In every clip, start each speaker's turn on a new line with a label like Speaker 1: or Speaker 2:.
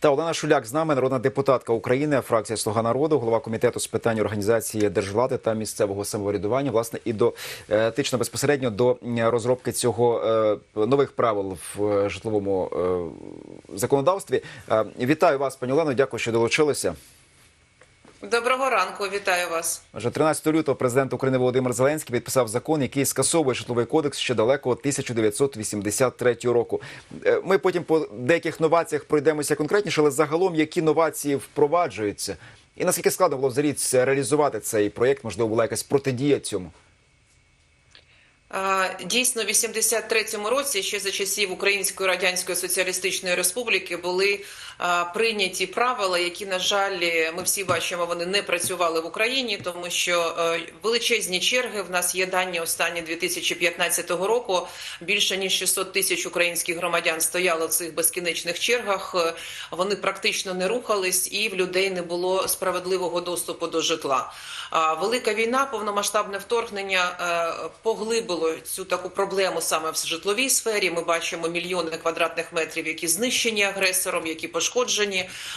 Speaker 1: Та Олена Шуляк з нами, народна депутатка України, фракція Слуга народу, голова комітету з питань організації держвлади та місцевого самоврядування, власне, і до е, безпосередньо до розробки цього е, нових правил в е, житловому законодавстві. Вітаю вас, пані Олено. Дякую, що долучилися.
Speaker 2: Доброго ранку, вітаю вас.
Speaker 1: Вже 13 лютого президент України Володимир Зеленський підписав закон, який скасовує житловий кодекс ще далекого 1983 року. Е, Ми потім по деяких новаціях пройдемося конкретніше, але загалом які новації впроваджуються, і наскільки складно було взагалі реалізувати цей проєкт, можливо, була якась протидія цьому.
Speaker 2: Дійсно, в 83-му році, ще за часів Української Радянської Соціалістичної Республіки, були прийняті правила, які, на жаль, ми всі бачимо, вони не працювали в Україні, тому що е, величезні черги. В нас є дані останні 2015 року. Більше ніж 600 тисяч українських громадян стояло в цих безкінечних чергах. Е, Вони практично не рухались, і в людей не було справедливого доступу до житла. Велика війна, повномасштабне вторгнення е, поглибило цю таку проблему саме в житловій сфері. Ми бачимо мільйони квадратних метрів, які знищені агресором, які пошкоджені,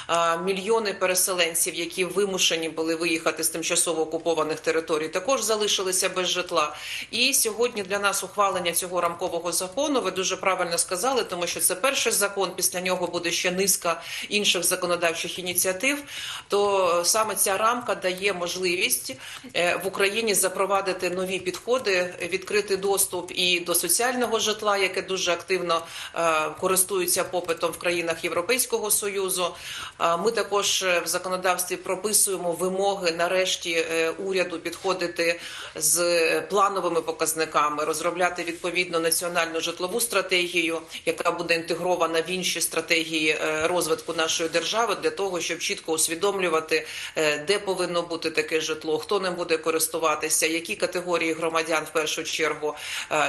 Speaker 2: а, мільйони переселенців, які вимушені були виїхати з тимчасово окупованих територій, також залишилися без житла. І сьогодні для нас ухвалення цього рамкового закону. Ви дуже правильно сказали, тому що це перший закон. Після нього буде ще низка інших законодавчих ініціатив. То саме ця рамка дає можливість е, в Україні запровадити нові підходи, відкрити доступ і до соціального житла, яке дуже активно е, користується попитом в країнах Європейського союзу. Ми також е, в законодавстві прописуємо вимоги нарешті е, уряду підходити з е, плановими показниками, розробляти відповідно національну житлову стратегію, яка буде інтегрована в інші стратегії розвитку нашої держави, для того, щоб чітко усвідомлювати, де повинно бути таке житло, хто ним буде користуватися, які категорії громадян в першу чергу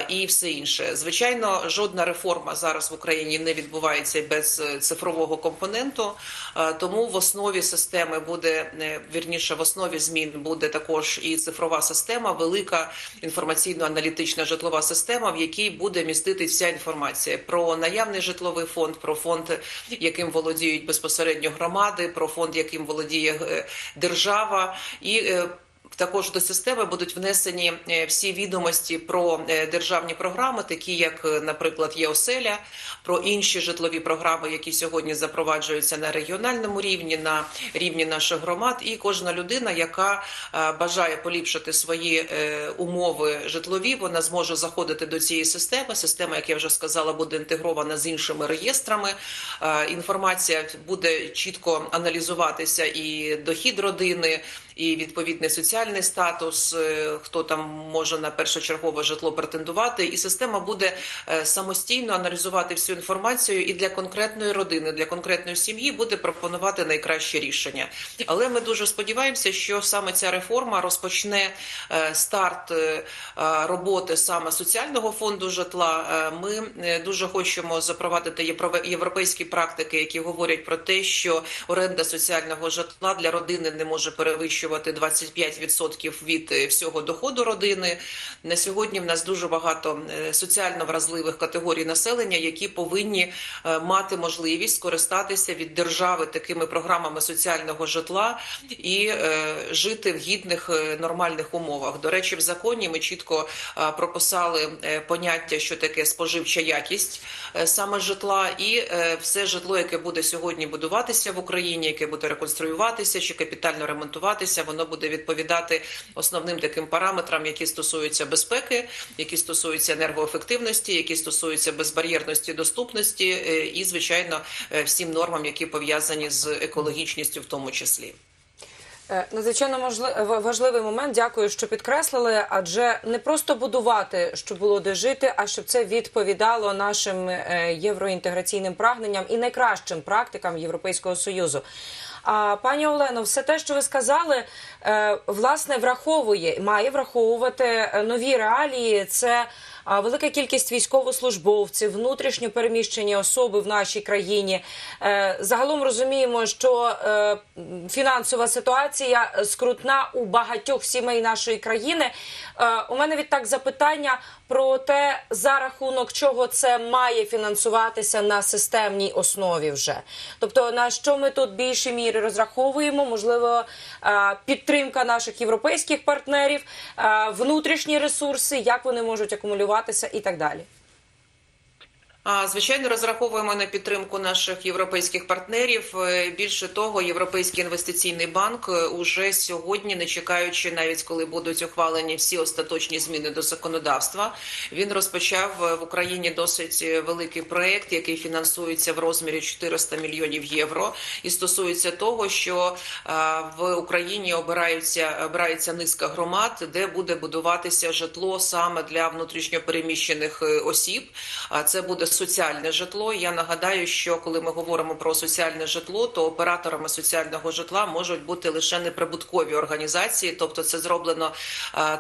Speaker 2: і все інше. Звичайно, жодна реформа зараз в Україні не відбувається без цифрового компоненту, е, тому в основі системи буде е, вірніше, в основі змін буде також і цифрова система, велика інформаційно-аналітична житлова система, в якій буде містити вся інформація про наявний житловий фонд, про фонд, яким володіють безпосередньо громади, про фонд, яким володіє е, держава, і також до системи будуть внесені е, всі відомості про е, державні програми, такі як, е, наприклад, є оселя, про інші житлові програми, які сьогодні запроваджуються на регіональному рівні, на рівні наших громад. І кожна людина, яка бажає поліпшити свої умови житлові, вона зможе заходити до цієї системи. Система, як я вже сказала, буде інтегрована з іншими реєстрами. Інформація буде чітко аналізуватися і дохід родини. І відповідний соціальний статус, е, хто там може на першочергове житло претендувати, і система буде е, самостійно аналізувати всю інформацію і для конкретної родини, для конкретної сім'ї буде пропонувати найкраще рішення. Але ми дуже сподіваємося, що саме ця реформа розпочне е, старт роботи саме соціального фонду житла. Ми дуже хочемо запровадити євро- європейські практики, які говорять про те, що оренда соціального житла для родини не може перевищувати 25% від е, всього доходу родини. На сьогодні в нас дуже багато е, соціально вразливих категорій населення, які повинні е, мати можливість скористатися від держави такими програмами соціального житла і жити в гідних нормальних умовах. До речі, в законі ми чітко прописали поняття, що таке споживча якість саме житла, і все житло, яке буде сьогодні будуватися в Україні, яке буде реконструюватися чи капітально ремонтуватися, воно буде відповідати основним таким параметрам, які стосуються безпеки, які стосуються енергоефективності, які стосуються безбар'єрності, доступності е, і, звичайно, е, всім нормам, які пов'язані з екологічністю, в тому числі.
Speaker 3: Е, Надзвичайно важливий момент. Дякую, що підкреслили. Адже не просто будувати, щоб було де жити, а щоб це відповідало нашим е, євроінтеграційним прагненням і найкращим практикам Європейського союзу. А пані Олено, все те, що ви сказали, е, власне враховує, має враховувати е, нові реалії. Це велика кількість військовослужбовців, внутрішньо переміщені особи в нашій країні. Е, Загалом розуміємо, що е, фінансова ситуація скрутна у багатьох сімей нашої країни. Е, У мене відтак запитання про те, за рахунок чого це має фінансуватися на системній основі вже. Тобто, на що ми тут більше міри розраховуємо, можливо, е, підтримка наших європейських партнерів, е, внутрішні ресурси, як вони можуть акумулюватися і так далі.
Speaker 2: Звичайно, розраховуємо на підтримку наших європейських партнерів. Е, Більше того, Європейський інвестиційний банк е, уже сьогодні, не чекаючи, навіть коли будуть ухвалені всі остаточні зміни до законодавства, він розпочав е, в Україні досить великий проект, який фінансується в розмірі 400 мільйонів євро, і стосується того, що в Україні обираються обирається низка громад, де буде будуватися житло саме для внутрішньопереміщених осіб. А це буде соціальне житло. Я нагадаю, що коли ми говоримо про соціальне житло, то операторами соціального житла можуть бути лише неприбуткові організації, тобто це зроблено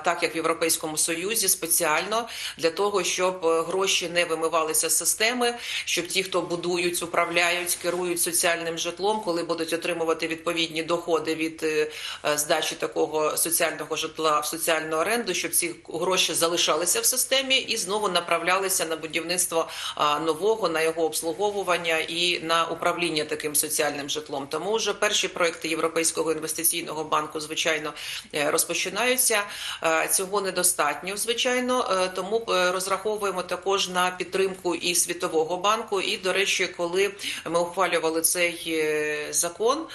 Speaker 2: так, як в Європейському Союзі, спеціально для того, щоб е, гроші не вимивалися з системи, щоб ті, хто будують, управляють, керують соціальним житлом, коли будуть отримувати відповідні доходи від е, е, здачі такого соціального житла в соціальну оренду, щоб ці гроші залишалися в системі і знову направлялися на будівництво нового, на його обслуговування і на управління таким соціальним житлом. Тому вже перші проекти Європейського інвестиційного банку, звичайно, е, розпочинаються. Е, Цього недостатньо, звичайно, е, тому розраховуємо також на підтримку і Світового банку. І, до речі, коли ми ухвалювали цей закон,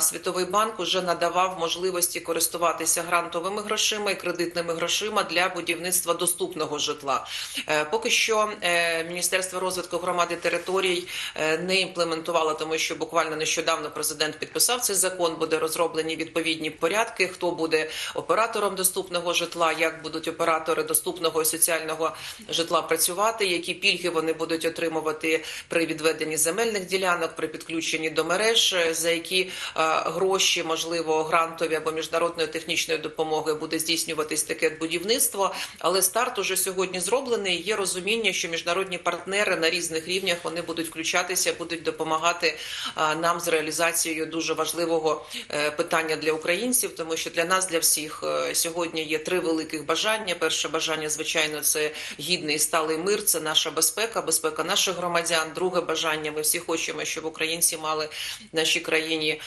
Speaker 2: Світовий банк уже надавав можливості користуватися грантовими грошима і кредитними грошима для будівництва доступного житла. Поки що е, Розвитку громади територій е, не імплементувало, тому що буквально нещодавно президент підписав цей закон. Буде розроблені відповідні порядки, хто буде оператором доступного житла, як будуть оператори доступного і соціального житла працювати, які пільги вони будуть отримувати при відведенні земельних ділянок, при підключенні до мереж, е, за які е, гроші, можливо, грантові або міжнародної технічної допомоги буде здійснюватись таке будівництво. Але старт уже сьогодні зроблений. Є розуміння, що міжнародні партнери на різних рівнях вони будуть включатися, будуть допомагати нам з реалізацією дуже важливого е, питання для українців, тому що для нас, для всіх е, сьогодні є три великих бажання. Перше бажання, звичайно, це гідний сталий мир, це наша безпека, безпека наших громадян. Друге бажання. Ми всі хочемо, щоб українці мали в нашій країні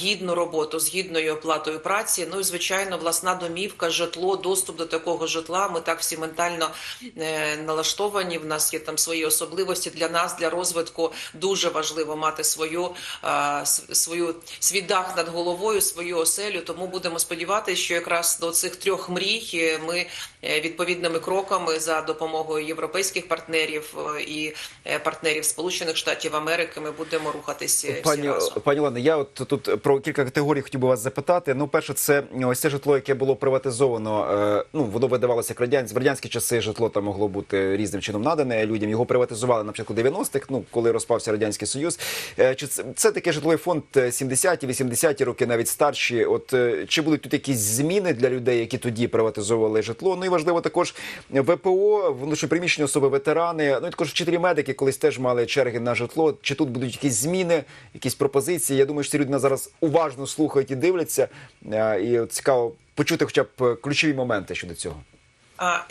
Speaker 2: гідну роботу з гідною оплатою праці. Ну і звичайно, власна домівка, житло, доступ до такого житла. Ми так всі ментально е, налаштовані. В нас є там свої особливості для нас, для розвитку. Дуже важливо мати свою, свою свій дах над головою, свою оселю. Тому будемо сподіватися, що якраз до цих трьох мрій е, ми е, відповідними кроками за допомогою європейських партнерів е, і партнерів Сполучених Штатів Америки ми будемо рухатись всі
Speaker 1: Пані
Speaker 2: разом.
Speaker 1: пані Олено, я от тут про кілька категорій хотів би вас запитати. Ну, перше, це ось це житло, яке було приватизовано. Ну воно видавалося як радянські в радянські часи. Житло там могло бути різним чином надане людям. Його приватизували на початку 90-х, Ну коли розпався радянський союз. Е, Чи це, це такий житловий фонд е, 70-ті, 80-ті роки, навіть старші? От е, чи будуть тут якісь зміни для людей, які тоді приватизовували житло? Ну і важливо також ВПО, внутрішньоприміщені особи, ветерани. Ну і також вчителі медики колись теж мали черги на житло. Чи тут будуть якісь зміни, якісь пропозиції? Я думаю, що ці люди нас зараз уважно слухають і дивляться. Е, І цікаво почути, хоча б е, ключові моменти щодо цього.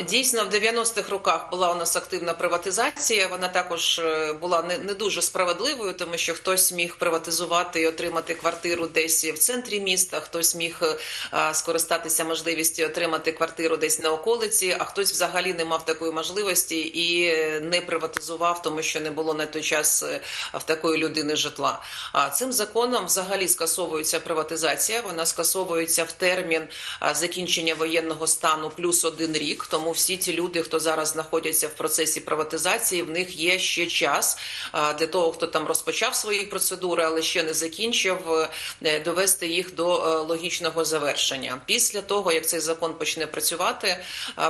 Speaker 2: Дійсно, в 90-х роках була у нас активна приватизація. Вона також е, була не, не дуже справедливою, тому що хтось міг приватизувати і отримати квартиру десь в центрі міста, хтось міг е, скористатися можливістю отримати квартиру десь на околиці, а хтось взагалі не мав такої можливості і е, не приватизував, тому що не було на той час в такої людини житла. А цим законом взагалі скасовується приватизація. Вона скасовується в термін закінчення воєнного стану плюс один рік. Тому всі ті люди, хто зараз знаходяться в процесі приватизації, в них є ще час для того, хто там розпочав свої процедури, але ще не закінчив, е, довести їх до е, логічного завершення. Після того, як цей закон почне працювати,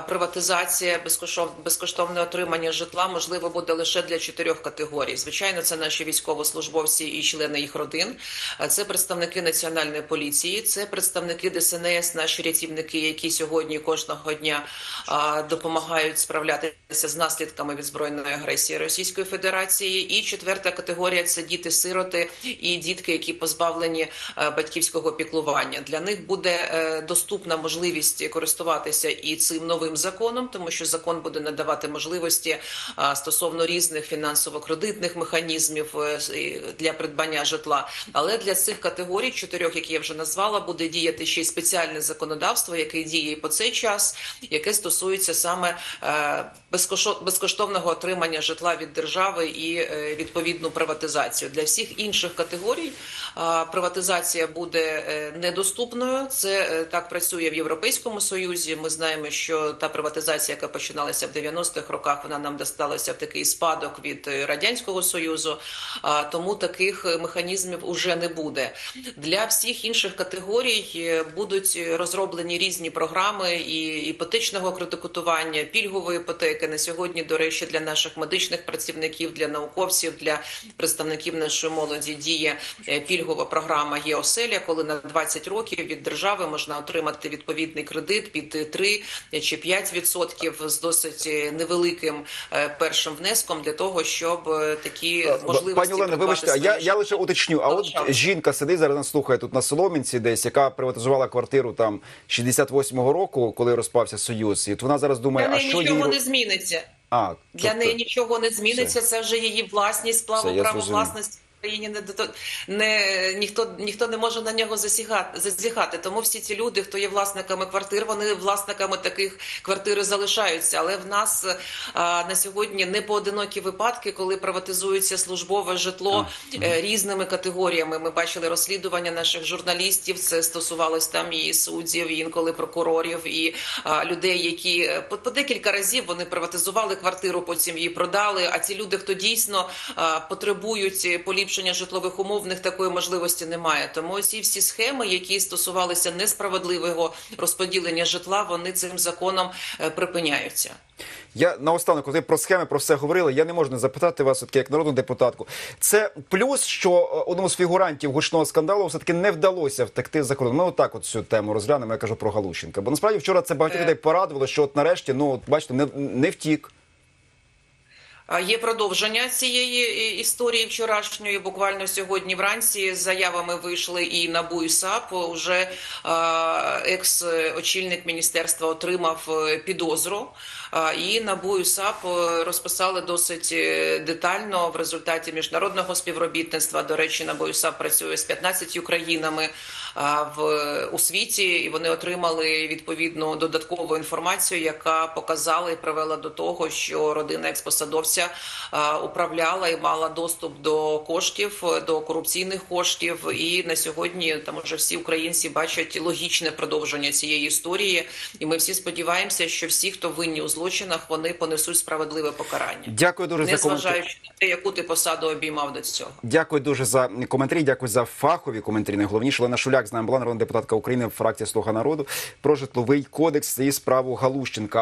Speaker 2: приватизація, безкоштов- безкоштовне отримання житла можливо буде лише для чотирьох категорій. Звичайно, це наші військовослужбовці і члени їх родин, це представники національної поліції, це представники ДСНС, наші рятівники, які сьогодні кожного дня допомагають справлятися з наслідками від збройної агресії Російської Федерації. І четверта категорія це діти-сироти і дітки, які позбавлені е, батьківського піклування. Для них буде е, доступна можливість користуватися і цим новим законом, тому що закон буде надавати можливості стосовно різних фінансово-кредитних механізмів е, для придбання житла. Але для цих категорій, чотирьох, які я вже назвала, буде діяти ще й спеціальне законодавство, яке діє по цей час, яке стосується саме е, безкоштовного отримання житла від держави і е, відповідну приватизацію. Для всіх інших категорій приватизація буде е, недоступною. Це так працює в Європейському Союзі. Ми знаємо, що та приватизація, яка починалася в 90-х роках, вона нам досталася в такий спадок від радянського союзу. Тому таких механізмів уже не буде. Для всіх інших категорій будуть розроблені різні програми і іпотечного кредитування, пільгової іпотеки на сьогодні. До речі, для наших медичних працівників, для науковців, для представників нашої молоді діє е, пільгова програма є оселя, коли на 20 років від держави можна отримати відповідний кредит під 3 чи 5 відсотків з досить е, невеликим е, першим внеском для того, щоб такі можливості
Speaker 1: Пані
Speaker 2: придбати
Speaker 1: вибачте, я, я лише уточню. А от жінка сидить зараз нас слухає тут на Соломінці, десь яка приватизувала квартиру там 68-го року, коли розпався союз, от вона зараз думає,
Speaker 2: Для
Speaker 1: а що
Speaker 2: нічого
Speaker 1: їй
Speaker 2: не зміниться.
Speaker 1: а
Speaker 2: Для
Speaker 1: тобто-
Speaker 2: неї нічого не зміниться. Це вже її власність,
Speaker 1: Все,
Speaker 2: право право власності. В Україні не не ніхто ніхто не може на нього засігати зазіхати. Тому всі ці люди, хто є власниками квартир, вони власниками таких квартир залишаються. Але в нас а, на сьогодні не поодинокі випадки, коли приватизується службове житло е, різними категоріями. Ми бачили розслідування наших журналістів. Це стосувалось там і суддів, і інколи прокурорів, і а, людей, які е, по, по декілька разів вони приватизували квартиру, потім її продали. А ці люди, хто дійсно а, потребують е, поліпшення житлових умов, в них такої можливості немає. Тому ці всі схеми, які стосувалися несправедливого розподілення житла, вони цим законом е, припиняються.
Speaker 1: Я наостанок, коли про схеми про все говорили, я не можу не запитати вас, все-таки, як народну депутатку. Це плюс, що е, одному з фігурантів гучного скандалу все-таки не вдалося втекти за кордон. Ми отак от цю тему розглянемо. Я кажу про Галущенка. Бо насправді вчора це багатьох
Speaker 2: Е.
Speaker 1: людей порадувало, що от нарешті, ну от бачите, не, не втік.
Speaker 2: Є продовження цієї е, історії вчорашньої. Буквально сьогодні вранці з заявами вийшли і НАБУ і САП. Уже екс-очільник міністерства отримав е, підозру. І НАБУ і САП е, розписали досить е, детально в результаті міжнародного співробітництва. До речі, НАБУ і САП працює з 15 країнами в у світі, і вони отримали відповідну додаткову інформацію, яка показала і привела до того, що родина експосадовця управляла і мала доступ до коштів, до корупційних коштів. І на сьогодні там уже всі українці бачать логічне продовження цієї історії. І ми всі сподіваємося, що всі, хто винні у злочинах, вони понесуть справедливе покарання,
Speaker 1: Дякую дуже за коментар.
Speaker 2: незважаючи на те, яку ти посаду обіймав до цього.
Speaker 1: Дякую дуже за коментарі. Дякую за фахові коментарі. Найголовніше Олена Шуляк з нами була народна депутатка України, фракція Слуга народу про житловий кодекс і справу Галущенка.